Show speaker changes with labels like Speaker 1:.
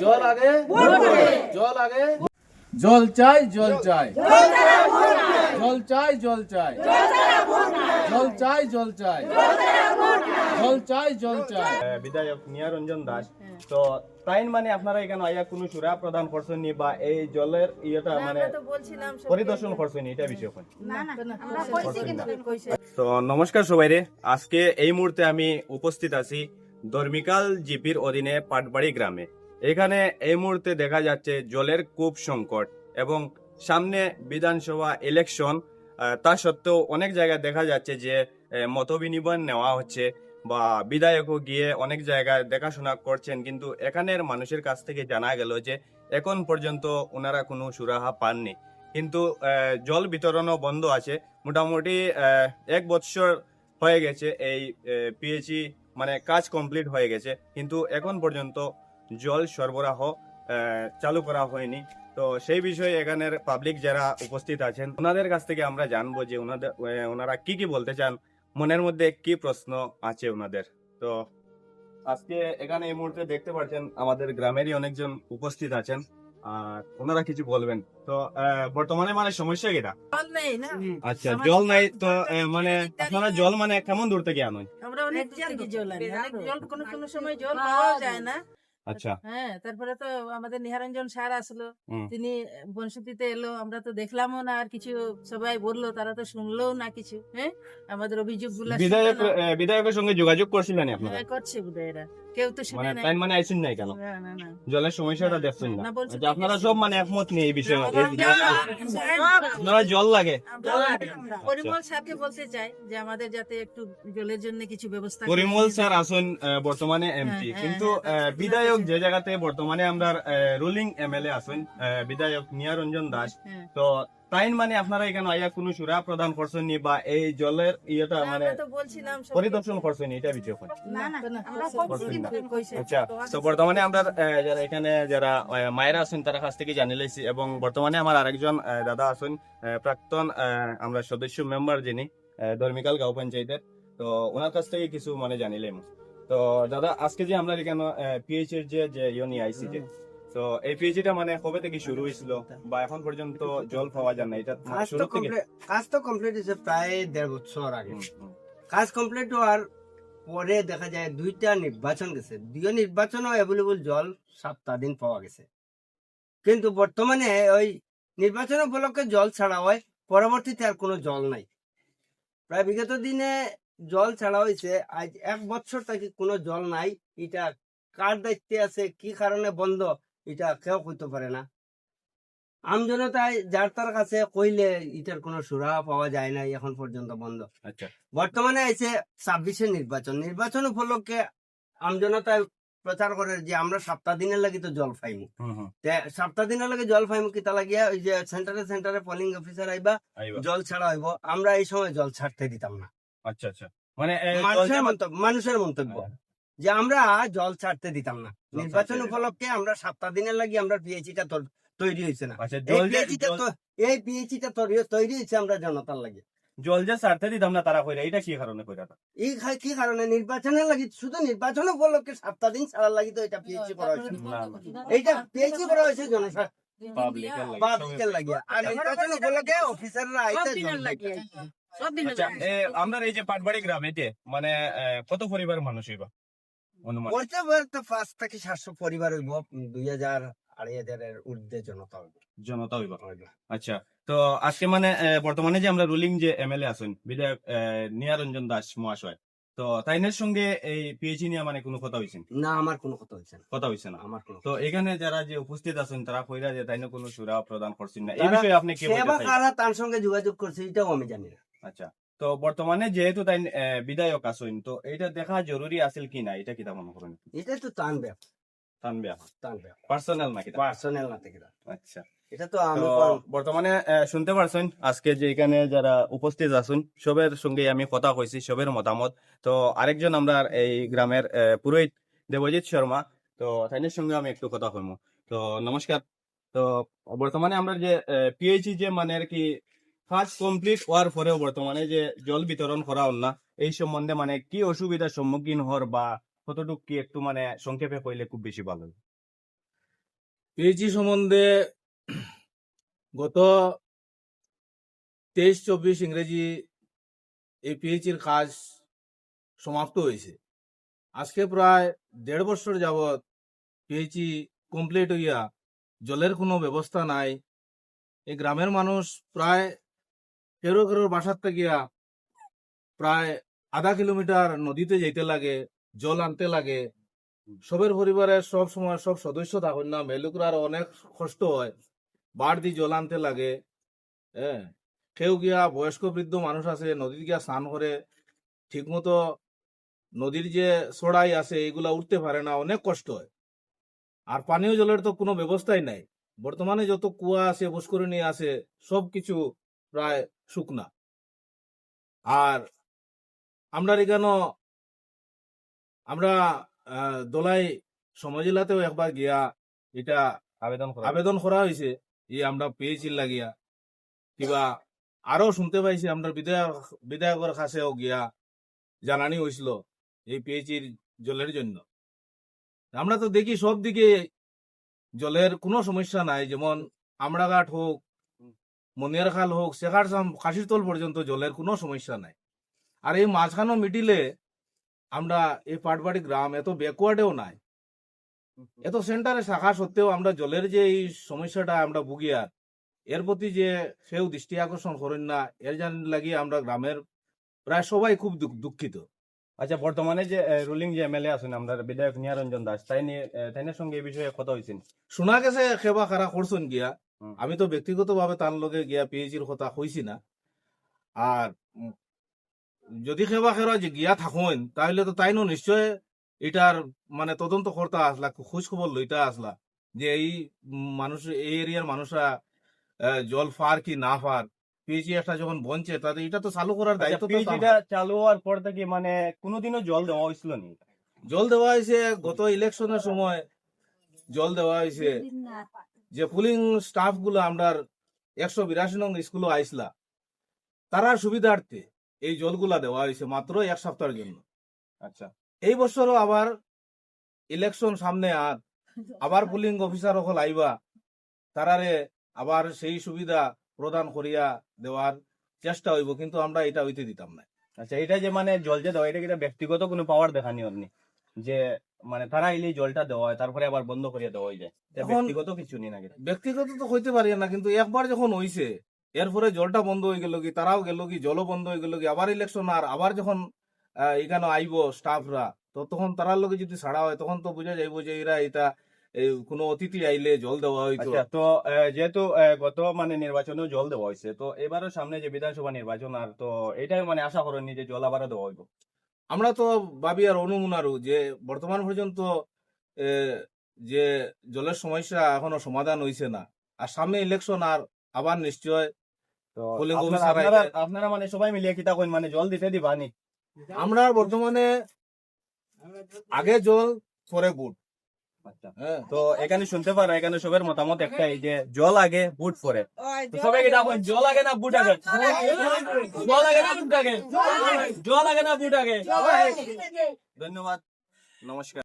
Speaker 1: জল আগে? জল আগে? জল চাই জল চাই। জল চাই জল চাই। জল চাই জল চাই। জল চাই জল চাই।
Speaker 2: বিধায়ক নিয়ারঞ্জন দাস তো তাইন মানে আপনারা এখানে আইয়া কোনো সুরা প্রদান করছেন বা এই জলের ইয়েটা মানে পরিদর্শন করছেন এটা বিষয় তো নমস্কার সবাই রে আজকে এই মুহূর্তে আমি উপস্থিত আছি ধর্মিকাল জিপির অধীনে পাটবাড়ি গ্রামে। এখানে এই মুহূর্তে দেখা যাচ্ছে জলের কূপ সংকট এবং সামনে বিধানসভা ইলেকশন তা সত্ত্বেও অনেক জায়গায় দেখা যাচ্ছে যে মত বিনিময় নেওয়া হচ্ছে বা বিধায়কও গিয়ে অনেক জায়গায় দেখাশোনা করছেন, কিন্তু এখানের মানুষের কাছ থেকে জানা গেল যে, এখন পর্যন্ত ওনারা কোনো সুরাহা পাননি। কিন্তু জল বিতরণও বন্ধ আছে। মোটামুটি এক বৎসর হয়ে গেছে এই পিএইচই মানে কাজ কমপ্লিট হয়ে গেছে। কিন্তু এখন পর্যন্ত জল সরবরাহ আহ, চালু করা হয়নি। তো সেই বিষয়ে এখানের পাবলিক যারা উপস্থিত আছেন ওনাদের কাছ থেকে আমরা জানব যে ওনাদের ওনারা কি কি বলতে চান? মনের মধ্যে কি প্রশ্ন আছে ওনাদের? তো আজকে এখানে এই মুহূর্তে দেখতে পাচ্ছেন আমাদের গ্রামেরই অনেকজন উপস্থিত আছেন। আর ওনারা কিছু বলবেন। তো আহ, বর্তমানে মানে সমস্যা কিটা
Speaker 3: না।
Speaker 2: আচ্ছা জল নাই তো আহ, মানে আপনারা জল মানে কেমন দূর থেকে আনুন?
Speaker 3: আমরা অনেক জল অনেক জল কোনো কোনো সময় জল পাওয়া যায় না।
Speaker 2: আচ্ছা।
Speaker 3: হ্যাঁ তারপরে তো আমাদের নিহারঞ্জন স্যার আসলো। তিনি বনসতিতে এলো আমরা তো দেখলামও না আর কিছু সবাই বলল তারা তো শুনলো না কিছু হ্যাঁ? আমাদের অভিযোগগুলা
Speaker 2: বিধায়ক বিধায়কের সঙ্গে যোগাযোগ করছিলেন আপনারা
Speaker 3: করছে বোধহয় এরা কেউ তো শুনে
Speaker 2: মানে
Speaker 3: নাই।
Speaker 2: মানে আইসুন নাই কেন?
Speaker 3: না, না, না।
Speaker 2: জলের সমস্যাটা দেখছেন না। আচ্ছা, আপনারা সব মানে একমত নেই এই বিষয়ে। আপনারা জল লাগে।
Speaker 3: পরিমল স্যারকে বলতে চাই যে আমাদের যাতে একটু জলের জন্য কিছু ব্যবস্থা
Speaker 2: পরিমল স্যার আসুন বর্তমানে এমপি
Speaker 3: হ্যাঁ,
Speaker 2: কিন্তু
Speaker 3: হ্যাঁ,
Speaker 2: আহ, বিধায়ক যে জায়গাতে বর্তমানে আমরা রুলিং এমএলএ আসুন আহ, বিধায়ক নিয়ারঞ্জন দাস।
Speaker 3: হ্যাঁ।
Speaker 2: তো তাইন মানে আপনারা এখানে আইয়া কোনো সুরা প্রদান করছেন নি বা এই জলের ইয়েটা মানে পরিদর্শন করছেন নি, এটা বিষয়
Speaker 3: না না আমরা
Speaker 2: করছি। আচ্ছা তো বর্তমানে আমরা যারা এখানে যারা মায়েরা আছেন তারা কাছ থেকে জানি লাইছি এবং বর্তমানে আমার আরেকজন দাদা আছেন প্রাক্তন আহ, আমরা সদস্য মেম্বার যিনি আহ, ধর্মিকাল গাঁও পঞ্চায়েতের তো ওনার কাছ থেকে কিছু মানে জানিলাম তো দাদা আজকে যে আমরা এখানে পিএইচ এর যে যে ইয়ে নিয়ে আইসি যে তো এই পিএইচটা মানে কবে থেকে শুরু হয়েছিল? বা এখন পর্যন্ত জল পাওয়া যায় না এটা মানে
Speaker 4: কাজ
Speaker 2: শুরু
Speaker 4: তো
Speaker 2: থেকে?
Speaker 4: কমপ্লিট কাজ তো কমপ্লিট হয়েছে প্রায় দেড় বছর আগে। কাজ কমপ্লিট হওয়ার পরে দেখা যায় দুইটা নির্বাচন গেছে। দুই নির্বাচনও অ্যাভেলেবল জল সপ্তাহ দিন পাওয়া গেছে। কিন্তু বর্তমানে ওই নির্বাচন উপলক্ষে জল ছাড়া হয় পরবর্তীতে আর কোনো জল নাই। প্রায় বিগত দিনে জল ছাড়া হয়েছে আজ এক বছর থেকে কোনো জল নাই। এটা কার দায়িত্বে আছে কি কারণে বন্ধ? এটা কেউ কইতে পারে না। আমজনতায় যার তার কাছে কইলে এটার কোনো সুরাহা পাওয়া যায় না এখন পর্যন্ত বন্ধ।
Speaker 2: আচ্ছা।
Speaker 4: বর্তমানে আছে ছাব্বিশে নির্বাচন। নির্বাচন উপলক্ষে আমজনতায় প্রচার করে যে আমরা সপ্তাহ দিনের লাগি তো জল পাইমু। সপ্তাহ দিনের লাগে জল পাইমু কিতা লাগিয়া ওই যে সেন্টারে সেন্টারে পোলিং অফিসার আইবা
Speaker 2: আইবা।
Speaker 4: জল ছাড়া হইব। আমরা এই সময় জল ছাড়তে দিতাম না।
Speaker 2: আচ্ছা আচ্ছা। মানে
Speaker 4: মানুষের মন্তব্য মানুষের মন্তব্য। যে আমরা জল ছাড়তে দিতাম না। নির্বাচন উপলক্ষে আমরা সপ্তাহ দিনের লাগি আমরা পিএইচিটা তৈরি হয়েছে না।
Speaker 2: আচ্ছা
Speaker 4: এই পিএইচিটা পিএইচিটা তৈরি হয়েছে আমরা জনতার লাগে।
Speaker 2: জল যে ছাড়তে দিতাম না তারা কইরা এটা কি কারণে কইরা
Speaker 4: এই কি কারণে? নির্বাচনের লাগি শুধু নির্বাচন উপলক্ষে সপ্তাহ দিন ছাড়ার লাগি তো এটা পিএইচি করা হয়েছে এইটা পিএইচি করা হয়েছে জনসাধারণ
Speaker 2: পাবলিকের লাগে।
Speaker 4: আর নির্বাচন উপলক্ষে অফিসাররা আইতে
Speaker 3: সব
Speaker 4: জল
Speaker 3: লাগে
Speaker 2: আচ্ছা আমরা এই যে পাটবাড়ি গ্রাম এতে মানে কত পরিবার মানুষ হইবা? অনুমান।
Speaker 4: পাঁচ থেকে সাতশো পরিবার হইব দুই হাজার আড়াই হাজারের ঊর্ধ্বে জনতা হইব।
Speaker 2: জনতা হইবা। আচ্ছা তো আজকে মানে বর্তমানে যে আমরা রুলিং যে এমএলএ আছেন বিধায়ক নিয়ারঞ্জন দাস মহাশয় তো তাইনের সঙ্গে এই পিএইচি নিয়ে মানে কোনো কথা হইছেন
Speaker 4: না আমার কোনো কথা হয়েছে না।
Speaker 2: কথা হইছে না।
Speaker 4: আমার
Speaker 2: তো এখানে যারা যে উপস্থিত আছেন তারা কইরা যে তাইনে কোনো সুরা প্রদান করছেন না। এই বিষয়ে আপনি কি বলতে
Speaker 4: সেবা কারা তার সঙ্গে যোগাযোগ করছে এটাও আমি জানি না।
Speaker 2: আচ্ছা তো বর্তমানে যেহেতু তাই বিধায়ক আছেন তো এটা দেখা জরুরি আছিল কি না? এটা কিতা মনে করেন?
Speaker 4: এটা তো টান
Speaker 2: টানবে পার্সোনাল
Speaker 4: না
Speaker 2: আচ্ছা।
Speaker 4: এটা তো আমি
Speaker 2: তো
Speaker 4: কোন-
Speaker 2: বর্তমানে শুনতে পারছেন আজকে যে এখানে যারা উপস্থিত আছেন সবের সঙ্গে আমি কথা কইছি সবের মতামত। তো আরেকজন আমরা এই গ্রামের পুরোহিত দেবজিৎ শর্মা তো তাইনের সঙ্গে আমি একটু কথা কইমু। তো নমস্কার। তো বর্তমানে আমরা যে পিএইচি যে মানে আর কি কাজ কমপ্লিট হওয়ার পরেও বর্তমানে যে জল বিতরণ করা হল না, এই সম্বন্ধে মানে কি অসুবিধার সম্মুখীন হওয়ার বা কতটুকু কি একটু মানে সংক্ষেপে কইলে খুব বেশি ভালো।
Speaker 1: পিএইচি সম্বন্ধে গত তেইশ চব্বিশ ইংরেজি এই পিএইচির কাজ সমাপ্ত হয়েছে আজকে প্রায় দেড় বছর যাবৎ পিএইচি কমপ্লিট হইয়া জলের কোনো ব্যবস্থা নাই এই গ্রামের মানুষ প্রায় কেরো কেরোর বাসার থেকে প্রায় আধা কিলোমিটার নদীতে যেতে লাগে, জল আনতে লাগে। সবের পরিবারের সব সময় সব সদস্য থাকুন না মেলুকরার অনেক কষ্ট হয়। বার দিয়ে জল আনতে লাগে হ্যাঁ। কেউ গিয়া বয়স্ক বৃদ্ধ মানুষ আছে, নদীতে গিয়া স্নান করে, ঠিকমতো নদীর যে সড়াই আছে, এগুলা উঠতে পারে না, অনেক কষ্ট হয়। আর পানীয় জলের তো কোনো ব্যবস্থাই নাই। বর্তমানে যত কুয়া আছে, পুষ্করিণী আছে সব কিছু প্রায় শুকনা। আর আমরা এখানে আমরা দোলাই সমজিলাতেও একবার গিয়া এটা
Speaker 2: আবেদন
Speaker 1: আবেদন করা হয়েছে যে আমরা পেয়েছি লাগিয়া। কিবা আরও শুনতে পাইছি আমরা বিধায়ক বিধায়কের কাছেও গিয়া জানানি হয়েছিল এই পিএইচির জলের জন্য। আমরা তো দেখি সব দিকে জলের কোনো সমস্যা নাই যেমন আমড়াঘাট হোক মনিয়ার খাল হোক শেখার কাশিরতল পর্যন্ত জলের কোনো সমস্যা নাই। আর এই মাঝখানো মিটিলে আমরা এই পাটবাড়ি গ্রাম এত ব্যাকওয়ার্ডেও নাই। এত সেন্টারে শাখা সত্ত্বেও আমরা জলের যে এই সমস্যাটা আমরা ভুগি আর এর প্রতি যে সেও দৃষ্টি আকর্ষণ করেন না এর জান লাগিয়ে আমরা গ্রামের প্রায় সবাই খুব দুঃখিত।
Speaker 2: আচ্ছা বর্তমানে যে রুলিং যে এমএলএ আছেন আমরা বিধায়ক নিয়ারঞ্জন দাস তাই নিয়ে তাইনের সঙ্গে এই বিষয়ে কথা হয়েছেন
Speaker 1: শোনা গেছে সেবা খারা করছেন গিয়া। আমি তো ব্যক্তিগত ভাবে তার লগে গিয়া পিএইচির কথা কইছি না। আর যদি সেবা খেরা যে গিয়া থাকুন তাহলে তো তাইনো নিশ্চয় এটার মানে তদন্ত করতে আসলা খোঁজ খবর লইতে আসলা যে এই মানুষ এই এরিয়ার মানুষরা জল ফার কি না ফার। পিএইচি একটা যখন বনছে তাদের এটা তো চালু করার দায়িত্ব তো তার।
Speaker 2: আচ্ছা, চালু হওয়ার পর থেকে মানে কোনোদিনও জল দেওয়া হয়েছিল নি?
Speaker 1: জল দেওয়া হয়েছে গত ইলেকশনের সময়। জল দেওয়া হয়েছে যে পুলিং স্টাফগুলো আমরা একশো বিরাশি নং স্কুলে আইসলা তারা সুবিধার্থে এই জলগুলা দেওয়া হয়েছে মাত্র এক সপ্তাহের জন্য।
Speaker 2: আচ্ছা।
Speaker 1: এই বছরও আবার ইলেকশন সামনে আর আবার পুলিং অফিসার সকল আইবা তারারে আবার সেই সুবিধা প্রদান করিয়া দেওয়ার চেষ্টা হইব কিন্তু আমরা এটা হইতে দিতাম না।
Speaker 2: আচ্ছা এটা যে মানে জল যে দেওয়া এটা ব্যক্তিগত কোনো পাওয়ার দেখানি আপনি? যে মানে তারা এলে জলটা দেওয়া হয় তারপরে আবার বন্ধ করিয়া দেওয়া হয়ে যায়। ব্যক্তিগত কিছু নি নাকি?
Speaker 1: ব্যক্তিগত তো হইতে পারি না কিন্তু একবার যখন হইছে এরপরে জলটা বন্ধ হয়ে গেল কি তারাও গেল কি জলও বন্ধ হয়ে গেল কি আবার ইলেকশন আর আবার যখন এখানে আইব স্টাফরা তো তখন তারার লোকে যদি ছাড়া হয় তখন তো বুঝা যাইব যে এরা এটা কোনো অতিথি আইলে জল দেওয়া হইতো।
Speaker 2: আচ্ছা তো যেহেতু গত মানে নির্বাচনেও জল দেওয়া হয়েছে তো এবারও সামনে যে বিধানসভা নির্বাচন আর তো এটাই মানে আশা করেননি যে জল আবারও দেওয়া হইব।
Speaker 1: আমরা তো ভাবি আর অনুমনারু যে বর্তমান পর্যন্ত যে জলের সমস্যা এখনও সমাধান হয়েছে না। আর সামনে ইলেকশন আর আবার নিশ্চয়
Speaker 2: আপনারা- মানে সবাই মিলিয়ে কিতা কইন মানে জল দিতে দিবানি
Speaker 1: আমরা বর্তমানে আগে জল পরে বুট
Speaker 2: তো এখানে শুনতে পারো এখানে সবার মতামত একটাই যে জল আগে বুট পরে। সবাই কিতা কইন জল আগে না বুট আগে? জল আগে না বুট আগে। জল আগে না বুট আগে। ধন্যবাদ। নমস্কার।